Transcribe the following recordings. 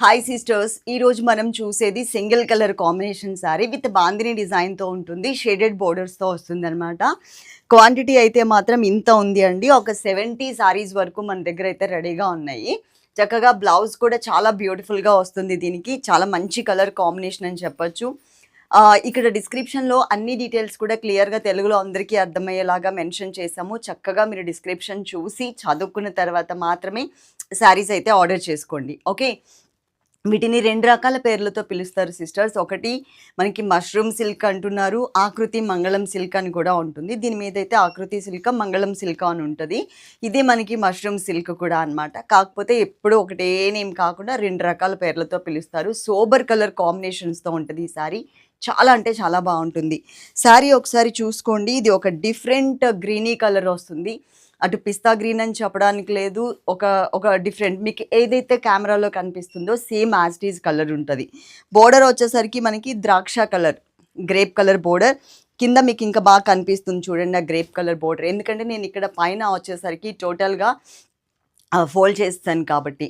Hi sisters ఈరోజు మనం చూసేది single colour combination saree with bandhani డిజైన్తో ఉంటుంది. షేడెడ్ బోర్డర్స్తో వస్తుందన్నమాట. క్వాంటిటీ అయితే మాత్రం ఇంత ఉంది అండి. ఒక సెవెంటీ శారీస్ వరకు మన దగ్గర అయితే రెడీగా ఉన్నాయి. చక్కగా బ్లౌజ్ కూడా చాలా బ్యూటిఫుల్గా వస్తుంది దీనికి. చాలా మంచి కలర్ కాంబినేషన్ అని చెప్పొచ్చు. ఇక్కడ డిస్క్రిప్షన్లో అన్ని డీటెయిల్స్ కూడా క్లియర్గా తెలుగులో అందరికీ అర్థమయ్యేలాగా మెన్షన్ చేసాము చక్కగా మీరు డిస్క్రిప్షన్ చూసి చదువుకున్న తర్వాత మాత్రమే శారీస్ అయితే ఆర్డర్ చేసుకోండి. ఓకే వీటిని రెండు రకాల పేర్లతో పిలుస్తారు సిస్టర్స్. ఒకటి మనకి మష్రూమ్ సిల్క్ అంటున్నారు. ఆకృతి మంగళం సిల్క్ అని కూడా ఉంటుంది. దీని మీద అయితే ఆకృతి సిల్క మంగళం సిల్క్ అని ఉంటుంది. ఇది మనకి మష్రూమ్ సిల్క్ కూడా అన్నమాట. కాకపోతే ఎప్పుడు ఒకటే నేమ్ కాకుండా రెండు రకాల పేర్లతో పిలుస్తారు. సోబర్ కలర్ కాంబినేషన్స్తో ఉంటుంది ఈ సారీ. చాలా అంటే చాలా బాగుంటుంది. శారీ ఒకసారి చూసుకోండి. ఇది ఒక డిఫరెంట్ గ్రీనీ కలర్ వస్తుంది. అటు పిస్తా గ్రీన్ అని చెప్పడానికి లేదు. ఒక ఒక డిఫరెంట్ మీకు ఏదైతే కెమెరాలో కనిపిస్తుందో same as it is colour ఉంటుంది. బోర్డర్ వచ్చేసరికి మనకి ద్రాక్ష కలర్ గ్రేప్ కలర్ బోర్డర్ కింద మీకు ఇంకా బాగా కనిపిస్తుంది చూడండి ఆ గ్రేప్ కలర్ బోర్డర్ ఎందుకంటే నేను ఇక్కడ పైన వచ్చేసరికి టోటల్గా ఫోల్డ్ చేస్తాను కాబట్టి.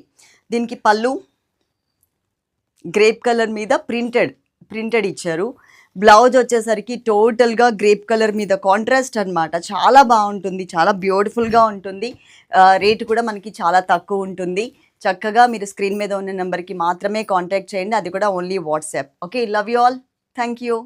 దీనికి పళ్ళు గ్రేప్ కలర్ మీద ప్రింటెడ్ ప్రింటెడ్ ఇచ్చారు. బ్లౌజ్ వచ్చేసరికి టోటల్గా గ్రేప్ కలర్ మీద కాంట్రాస్ట్ అనమాట చాలా బాగుంటుంది చాలా బ్యూటిఫుల్గా ఉంటుంది. రేటు కూడా మనకి చాలా తక్కువ ఉంటుంది. చక్కగా మీరు స్క్రీన్ మీద ఉన్న నెంబర్కి మాత్రమే కాంటాక్ట్ చేయండి. అది కూడా only WhatsApp okay love you all thank you